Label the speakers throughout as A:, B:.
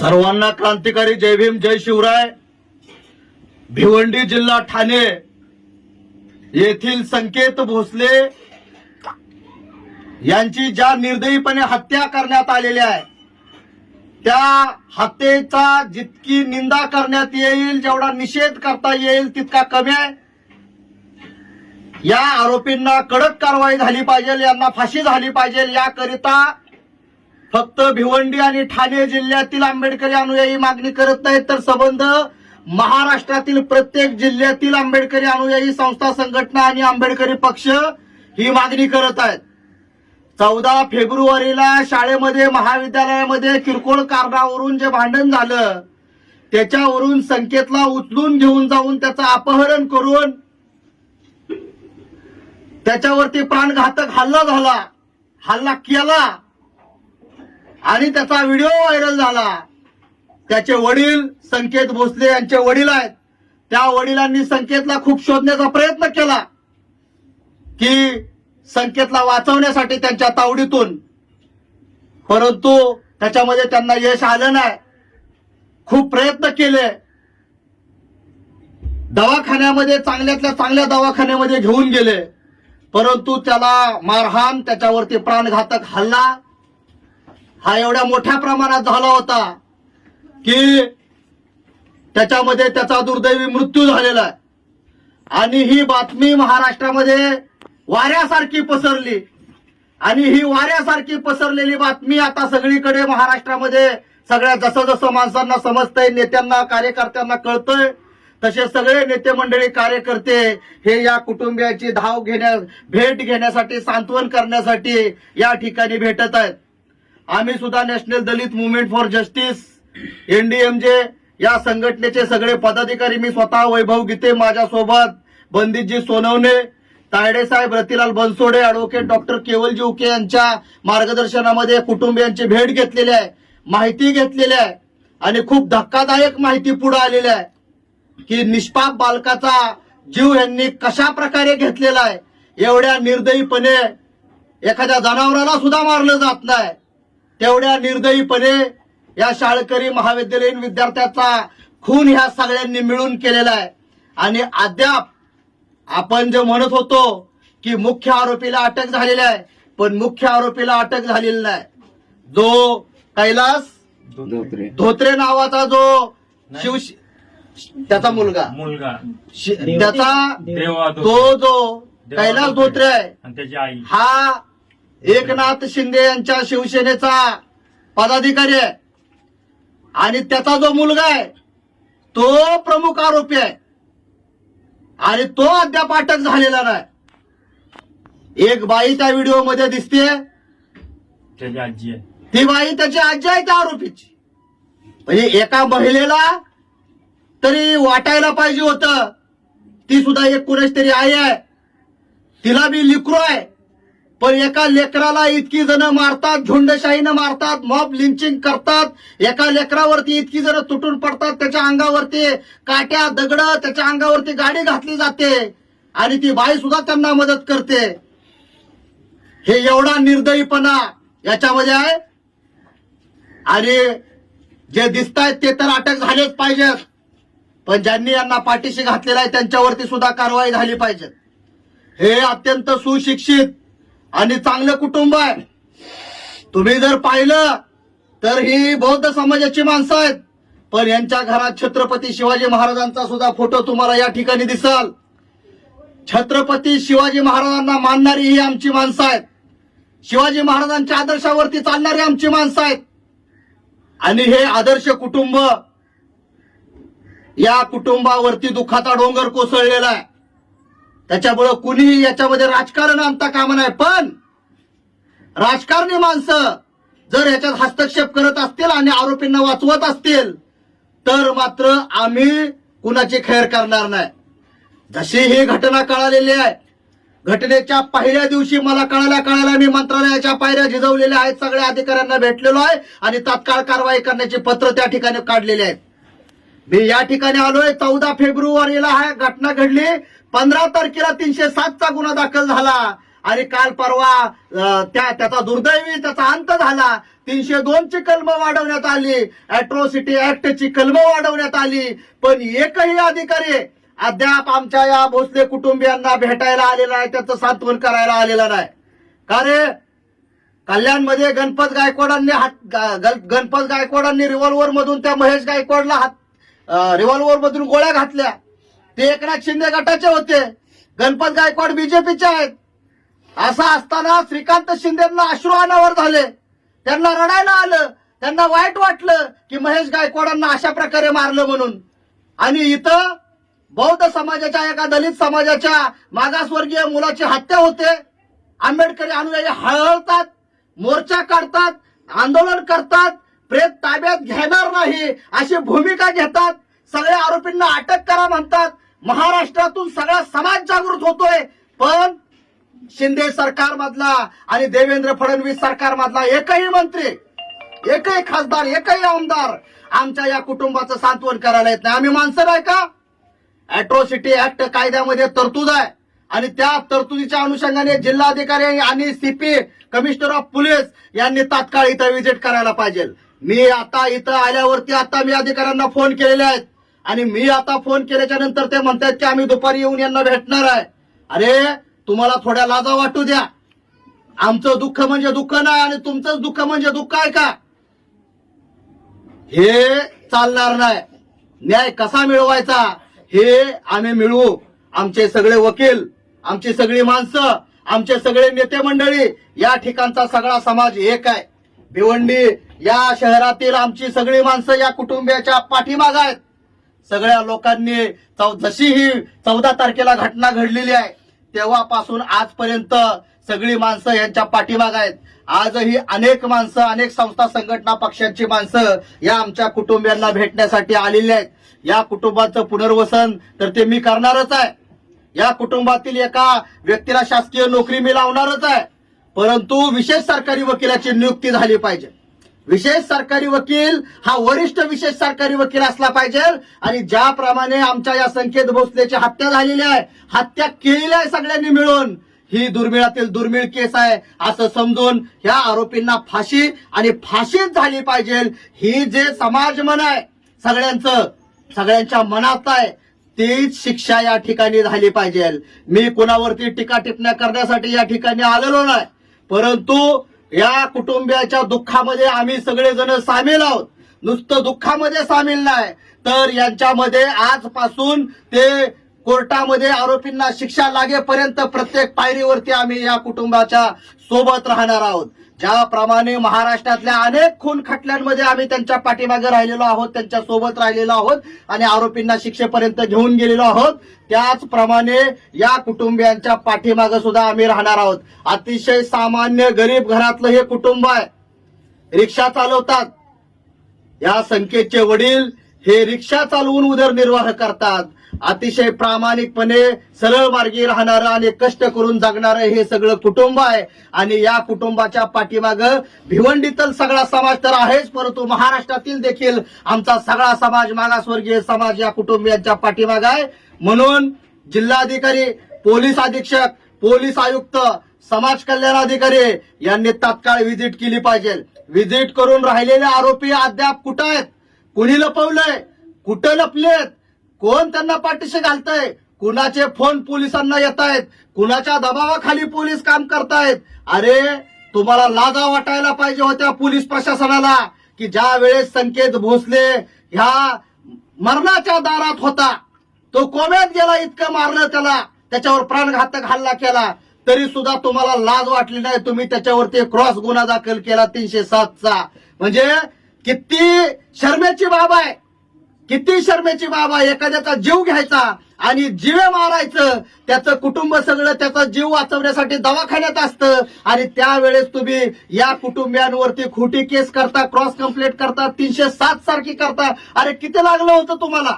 A: सर्वांना क्रांतिकारी जय भीम जय शिवराय. भिवंडी जिल्हा ठाणे येथील संकेत भोसले यांची ज्या निर्दयीपणे हत्या करण्यात आलेली आहे त्या हत्येचा जितकी निंदा करण्यात येईल जेवढा निषेध करता येईल तितका कमी आहे. या आरोपींना कडक कारवाई झाली पाहिजे यांना फाशी झाली पाहिजे याकरिता फक्त भिवंडी आणि ठाणे जिल्ह्यातील आंबेडकरी अनुयायी मागणी करत नाहीत तर संबंध महाराष्ट्रातील प्रत्येक जिल्ह्यातील आंबेडकरी अनुयायी संस्था संघटना आणि आंबेडकरी पक्ष ही मागणी करत आहेत. चौदा फेब्रुवारीला शाळेमध्ये महाविद्यालयामध्ये किरकोळ कारणावरून जे भांडण झालं त्याच्यावरून संकेतला उचलून घेऊन जाऊन त्याचं अपहरण करून त्याच्यावरती प्राणघातक हल्ला झाला हल्ला केला. आणि त्याचा व्हिडिओ व्हायरल झाला. त्याचे वडील संकेत भोसले यांचे वडील आहेत. त्या वडिलांनी संकेतला खूप शोधण्याचा प्रयत्न केला. की संकेतला वाचवण्यासाठी त्यांच्या तावडीतून. परंतु त्याच्यामध्ये त्यांना यश आलं नाही. खूप प्रयत्न केले. दवाखान्यामध्ये चांगल्यातल्या चांगल्या दवाखान्यामध्ये घेऊन गेले. परंतु त्याला मारहाण त्याच्यावरती प्राणघातक हल्ला हा एवढ्या मोठ्या प्रमाणात झाला होता की त्याच्यामध्ये त्याचा दुर्दैवी मृत्यू झालेला आहे. आणि ही बातमी महाराष्ट्रामध्ये वाऱ्यासारखी पसरली. आणि ही वाऱ्यासारखी पसरलेली बातमी आता सगळीकडे महाराष्ट्रामध्ये सगळ्या जसं जसं माणसांना समजतंय नेत्यांना कार्यकर्त्यांना कळतंय तसे सगळे नेते मंडळी कार्यकर्ते हे या कुटुंबियाची धाव घेण्या भेट घेण्यासाठी सांत्वन करण्यासाठी या ठिकाणी भेटत आहेत. आम्ही सुद्धा national Dalit movement for justice NDMJ या संघटनेचे सगळे पदाधिकारी मी स्वतः वैभव गीते माझ्यासोबत बंदितजी सोनवणे तायडे साहेब बनसोडे अॅडव्होकेट डॉक्टर केवलजी उके यांच्या मार्गदर्शनामध्ये कुटुंबियांची भेट घेतलेली आहे माहिती घेतलेली आहे आणि खूप धक्कादायक माहिती पुढे आलेली आहे की निष्पाप बालकाचा जीव यांनी कशा प्रकारे घेतलेला आहे एवढ्या निर्दयीपणे एखाद्या जनावराला सुद्धा मारलं जात नाही. तेवढ्या निर्दयीपणे या शाळकरी महाविद्यालयीन विद्यार्थ्याचा खून ह्या सगळ्यांनी मिळून केलेला आहे. आणि अद्याप आपण जे म्हणत होतो की मुख्य आरोपीला अटक झालेली आहे पण मुख्य आरोपीला अटक झालेली नाही. जो कैलास
B: धोत्रे.
A: धोत्रे नावाचा जो शिव त्याचा मुलगा.
C: मुलगा.
A: त्याचा
C: देवा
A: तो जो कैलास धोत्रे आहे
C: आणि त्याची आई.
A: हा एकनाथ शिंदे यांच्या शिवसेनेचा पदाधिकारी आहे. आणि त्याचा जो मुलगा आहे तो प्रमुख आरोपी आहे. आणि तो अद्याप अटक झालेला नाही. एक बाई त्या व्हिडिओमध्ये दिसते.
C: त्याची आजी आहे.
A: ती बाई त्याची आजी आहे त्या आरोपीची. म्हणजे एका महिलेला तरी वाटायला पाहिजे होतं. ती सुद्धा एक कुणाच तरी आई आहे. तिला बी लिकरो आहे. पण एका लेकराला इतकी जण मारतात झुंडशाहीनं मारतात मॉब लिंचिंग करतात. एका लेकरावरती इतकी जण तुटून पडतात त्याच्या अंगावरती काट्या दगड त्याच्या अंगावरती गाडी घातली जाते. आणि ती बाई सुद्धा त्यांना मदत करते. हे एवढा निर्दयीपणा याच्यामध्ये आहे. आणि जे दिसत आहेत ते तर अटक झालेच पाहिजेत. पण ज्यांनी यांना पाठीशी घातलेला आहे त्यांच्यावरती सुद्धा कारवाई झाली पाहिजे. हे अत्यंत सुशिक्षित आणि चांगलं कुटुंब आहे. तुम्ही जर पाहिलं तर ही बौद्ध समाजाची माणसं आहेत. पण यांच्या घरात छत्रपती शिवाजी महाराजांचा सुद्धा फोटो तुम्हाला या ठिकाणी दिसल. छत्रपती शिवाजी महाराजांना मानणारी ही आमची माणसं आहेत. शिवाजी महाराजांच्या आदर्शावरती चालणारी आमची माणसं आहेत. आणि हे आदर्श कुटुंब या कुटुंबावरती दुःखाचा डोंगर कोसळलेला आहे. त्याच्यामुळं कुणीही याच्यामध्ये राजकारण आणता कामा नाही पण राजकारणी माणसं जर याच्यात हस्तक्षेप करत असतील आणि आरोपींना वाचवत असतील तर मात्र आम्ही कुणाची खैर करणार नाही. जशी ही घटना कळालेली आहे घटनेच्या पहिल्या दिवशी मला कळाल्या कळाल्या मी मंत्रालयाच्या पायऱ्या झिजवलेल्या आहेत सगळ्या अधिकाऱ्यांना भेटलेलो आहे आणि तात्काळ कारवाई करण्याची पत्र त्या ठिकाणी काढलेले आहेत. मी या ठिकाणी आलोय चौदा फेब्रुवारीला हा घटना घडली. पंधरा तारखेला तीनशे सातचा गुन्हा दाखल झाला. आणि काल परवा त्या त्याचा दुर्दैवी त्याचा अंत झाला. तीनशे दोन ची कलम वाढवण्यात आली. अॅट्रोसिटी ऍक्ट ची कलम वाढवण्यात आली. पण एकही अधिकारी अद्याप आमच्या या भोसले कुटुंबियांना भेटायला आलेला नाही त्याचं सांत्वन करायला आलेलं नाही. का रे? कल्याणमध्ये गणपत गायकवाडांनी हात गणपत गायकवाडांनी रिव्हॉल्व्हर मधून त्या महेश गायकवाडला हात रिव्हॉल्व्हर मधून गोळ्या घातल्या. ते एकनाथ शिंदे गटाचे होते. गणपत गायकवाड बीजेपीचे आहेत. असं असताना श्रीकांत शिंदेना अश्रू अनावर झाले. त्यांना रडायला आलं. त्यांना वाईट वाटलं की महेश गायकवाडांना अशा प्रकारे मारलं म्हणून. आणि इथं बौद्ध समाजाच्या एका दलित समाजाच्या मागासवर्गीय मुलाची हत्या होते. आंबेडकरी अनुयायी हळहळतात मोर्चा काढतात आंदोलन करतात प्रेत ताब्यात घेणार नाही अशी भूमिका घेतात. सगळ्या आरोपींना अटक करा म्हणतात. महाराष्ट्रातून सगळा समाज जागृत होतोय. पण शिंदे सरकार मधला आणि देवेंद्र फडणवीस सरकार मधला एकही मंत्री एकही खासदार एकही आमदार आमच्या या कुटुंबाचं सांत्वन करायला येत नाही. आम्ही माणसं नाही का? अॅट्रॉसिटी ऍक्ट कायद्यामध्ये तरतूद आहे. आणि त्या तरतुदीच्या अनुषंगाने जिल्हाधिकारी आणि सीपी कमिशनर ऑफ पोलीस यांनी तात्काळ इथं व्हिजिट करायला पाहिजे. मी आता इथं आल्यावरती आता मी अधिकाऱ्यांना फोन केलेले आहेत. आणि मी आता फोन केल्याच्यानंतर ते म्हणतात की आम्ही दुपारी येऊन यांना भेटणार आहे. अरे तुम्हाला थोड्या लाजा वाटू द्या. आमचं दुःख म्हणजे दुःख नाही आणि तुमचंच दुःख म्हणजे दुःख आहे का? हे चालणार नाही. न्याय कसा मिळवायचा? हे आम्ही मिळवू आमचे सगळे वकील आमची सगळी माणसं आमचे सगळे नेते मंडळी या ठिकाणचा सगळा समाज एक आहे. भिवंडी या शहरातील आमची सगळी माणसं या कुटुंबियाच्या पाठीमाग आहेत. सगळ्या लोकांनी चौ- जशी ही चौदा तारखेला घटना घडलेली आहे तेव्हापासून आजपर्यंत सगळी माणसं यांच्या पाठीमाग आहेत. आजही अनेक माणसं अनेक संस्था संघटना पक्षांची माणसं या आमच्या कुटुंबियांना भेटण्यासाठी आलेली आहेत. या कुटुंबाचं पुनर्वसन तर ते मी करणारच आहे. या कुटुंबातील एका व्यक्तीला शासकीय नोकरी मी लावणारच आहे. परंतु विशेष सरकारी वकिलाची नियुक्ती झाली पाहिजे. विशेष सरकारी वकील हा वरिष्ठ विशेष सरकारी वकील असला पाहिजे. आणि ज्याप्रमाणे आमच्या या संकेत भोसलेची हत्या झालेली आहे हत्या केलेली आहे सगळ्यांनी मिळून ही दुर्मिळातील दुर्मिळ केस आहे. असं समजून ह्या आरोपींना फाशी आणि फाशीच झाली पाहिजे. ही जे समाज मन आहे सगळ्यांचं सगळ्यांच्या मनात आहे तीच शिक्षा या ठिकाणी झाली पाहिजे. मी कुणावरती टीका टिप्पण्या करण्यासाठी या ठिकाणी आलेलो नाही. परंतु या कुटुंबियाच्या दुःखामध्ये आम्ही सगळेजण सामील आहोत. नुसतं दुःखामध्ये सामील नाही तर यांच्यामध्ये आजपासून ते कोर्टामध्ये आरोपींना शिक्षा लागेपर्यंत प्रत्येक पायरीवरती आम्ही या कुटुंबाच्या सोबत राहणार आहोत. ज्याप्रमाणे महाराष्ट्रातल्या अनेक खून खटल्यांमध्ये आम्ही त्यांच्या पाठीमागे राहिलेलो आहोत त्यांच्यासोबत राहिलेलो आहोत आणि आरोपींना शिक्षेपर्यंत घेऊन गेलेलो आहोत. त्याचप्रमाणे या कुटुंबियांच्या पाठीमागे सुद्धा आम्ही राहणार आहोत. अतिशय सामान्य गरीब घरातलं हे कुटुंब आहे. रिक्षा चालवतात. या संकेतचे वडील हे रिक्षा चालवून उदरनिर्वाह करतात. अतिशय प्रामाणिकपणे सरळ मार्गी राहणारं आणि कष्ट करून जगणारं हे सगळं कुटुंब आहे. आणि या कुटुंबाच्या पाठीमाग भिवंडीतील सगळा समाज तर आहेच परंतु महाराष्ट्रातील देखील आमचा सगळा समाज मागासवर्गीय समाज या कुटुंबियांच्या पाठीमाग आहे. म्हणून जिल्हाधिकारी पोलीस अधीक्षक पोलीस आयुक्त समाज कल्याण अधिकारी यांनी तात्काळ व्हिजिट केली पाहिजे. व्हिजिट करून राहिलेले आरोपी अद्याप कुठं आहेत? कुणी लपवलंय? कुठं लपलेत? कोण त्यांना पाठीशी घालतंय? कुणाचे फोन पोलिसांना येत आहेत कुणाच्या दबावाखाली पोलीस काम करतायत? अरे तुम्हाला लाजा वाटायला पाहिजे होत्या पोलीस प्रशासनाला की ज्या वेळेस संकेत भोसले ह्या मरणाच्या दारात होता. तो कोम्यात गेला इतकं मारलं त्याला. त्याच्यावर प्राणघातक हल्ला केला. तरी सुद्धा तुम्हाला लाज वाटली नाही. तुम्ही त्याच्यावरती क्रॉस गुन्हा दाखल केला तीनशे सातचा. म्हणजे किती शर्मेची बाब आहे. किती शर्मेची बाब आहे. एखाद्याचा जीव घ्यायचा आणि जीवे मारायचं त्याचं कुटुंब सगळं त्याचा जीव वाचवण्यासाठी दवाखान्यात असतं. आणि त्यावेळेस तुम्ही या कुटुंबियांवरती खोटी केस करता क्रॉस कंप्लेंट करता तीनशे सात सारखी करता. अरे किती लागलं होतं तुम्हाला?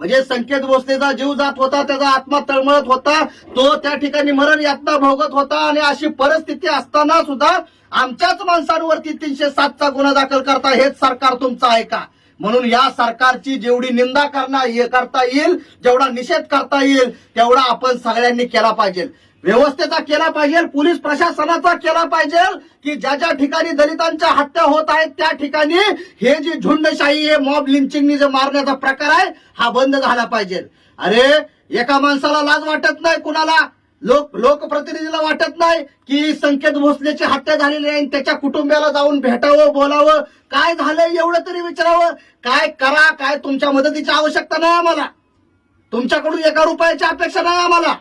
A: म्हणजे संकेत भोसलेचा जीव जात होता त्याचा आत्मा तळमळत होता तो त्या ठिकाणी मरण यातना भोगत होता आणि अशी परिस्थिती असताना सुद्धा आमच्याच माणसांवरती तीनशे सातचा गुन्हा दाखल करता हेच सरकार तुमचं आहे का? म्हणून या सरकारची जेवढी निंदा करणार करता येईल जेवढा निषेध करता येईल तेवढा आपण सगळ्यांनी केला पाहिजे. व्यवस्थेचा केला पाहिजे पोलीस प्रशासनाचा केला पाहिजे की ज्या ज्या ठिकाणी दलितांच्या हत्या होत आहेत त्या ठिकाणी हे जी झुंडशाही हे मॉब लिंचिंगनी जे मारण्याचा प्रकार आहे हा बंद झाला पाहिजे. अरे एका माणसाला लाज वाटत नाही कुणाला? लोक लोकप्रतिनिधीला वाटत नाही की संकेत भोसलेची हत्या झालेली आहे आणि त्याच्या कुटुंबियाला जाऊन भेटावं बोलावं. काय झालंय एवढं तरी विचारावं? काय करा काय तुमच्या मदतीची आवश्यकता नाही आम्हाला. तुमच्याकडून एका रुपयाची अपेक्षा नाही आम्हाला.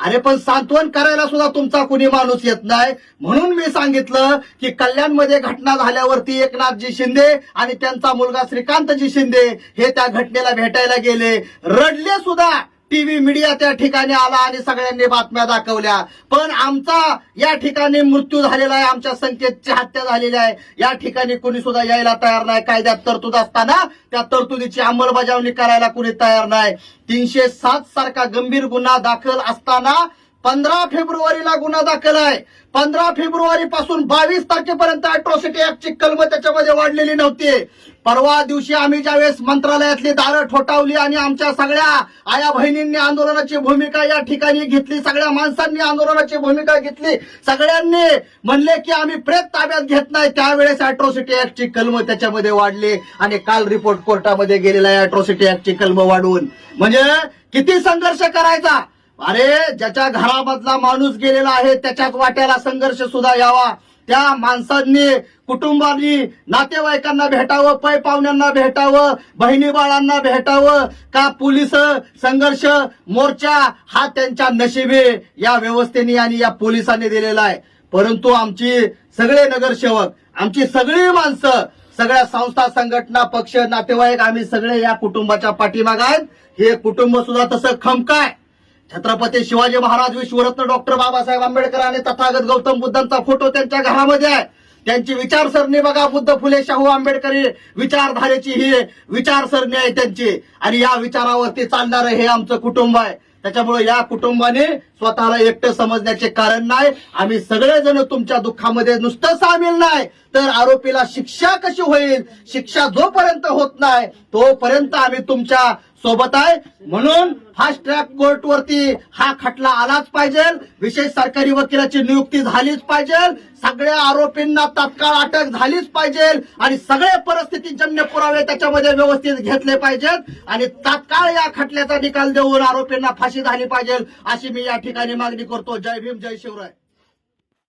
A: अरे पण सांत्वन करायला सुद्धा तुमचा कुणी माणूस येत नाही. म्हणून मी सांगितलं की कल्याणमध्ये घटना झाल्यावरती एकनाथजी शिंदे आणि त्यांचा मुलगा श्रीकांतजी शिंदे हे त्या घटनेला भेटायला गेले. रडले सुद्धा. टीव्ही मीडिया त्या ठिकाणी आला आणि सगळ्यांनी बातम्या दाखवल्या. पण आमचा या ठिकाणी मृत्यू झालेला आहे आमच्या संकेतची हत्या झालेली आहे. या ठिकाणी कुणी सुद्धा यायला तयार नाही. कायद्यात तरतूद असताना त्या तरतुदीची अंमलबजावणी करायला कुणी तयार नाही. तीनशे सात सारखा गंभीर गुन्हा दाखल असताना पंधरा फेब्रुवारीला गुन्हा दाखल आहे. पंधरा फेब्रुवारी पासून बावीस तारखेपर्यंत अॅट्रॉसिटी ऍक्टची कलम त्याच्यामध्ये वाढलेली नव्हती. परवा दिवशी आम्ही ज्यावेळेस मंत्रालयातली दारं ठोठावली आणि आमच्या सगळ्या आया बहिणींनी आंदोलनाची भूमिका या ठिकाणी घेतली सगळ्या माणसांनी आंदोलनाची भूमिका घेतली सगळ्यांनी म्हणले की आम्ही प्रेत ताब्यात घेत नाही. त्यावेळेस अॅट्रॉसिटी ऍक्टची कलम त्याच्यामध्ये वाढली आणि काल रिपोर्ट कोर्टामध्ये गेलेला आहे अॅट्रॉसिटी ऍक्टची कलम वाढवून म्हणजे किती संघर्ष करायचा? अरे ज्याच्या घरामधला माणूस गेलेला आहे त्याच्याच वाट्याला संघर्ष सुद्धा यावा. त्या माणसांनी कुटुंबांनी नातेवाईकांना भेटावं पै पाहुण्यांना भेटावं बहिणी बाळांना भेटावं. का पोलीस संघर्ष मोर्चा हा त्यांच्या नशिबे या व्यवस्थेने आणि या पोलिसांनी दिलेला आहे. परंतु आमची सगळे नगरसेवक आमची सगळी माणसं सगळ्या संस्था संघटना पक्ष नातेवाईक आम्ही सगळे या कुटुंबाच्या पाठीमाग आहेत. हे कुटुंब सुद्धा तसं खमकाय. छत्रपती शिवाजी महाराज विश्वरत्न डॉक्टर बाबासाहेब आंबेडकर आणि तथागत गौतम बुद्धांचा फोटो त्यांच्या घरामध्ये आहे. त्यांची विचारसरणी बघा बुद्ध फुले शाहू आंबेडकरी विचारधारेची ही विचारसरणी आहे त्यांची. आणि या विचारावरती चालणारं हे आमचं कुटुंब आहे. त्याच्यामुळे या कुटुंबाने स्वतःला एकटं समजण्याचे कारण नाही. आम्ही सगळेजण तुमच्या दुःखामध्ये नुसतं सामील नाही. तर आरोपीला शिक्षा कशी होईल? शिक्षा जोपर्यंत होत नाही तोपर्यंत आम्ही तुमच्या सोबत आहे. म्हणून फास्ट ट्रॅक कोर्ट वरती हा खटला आलाच पाहिजे. विशेष सरकारी वकिलाची नियुक्ती झालीच पाहिजे. सगळ्या आरोपींना तात्काळ अटक झालीच पाहिजे. आणि सगळे परिस्थितीजन्य पुरावे त्याच्यामध्ये व्यवस्थित घेतले पाहिजेत. आणि तात्काळ या खटल्याचा निकाल देऊन आरोपींना फाशी झाली पाहिजे अशी मी या ठिकाणी मागणी करतो. जय भीम जय शिवराय.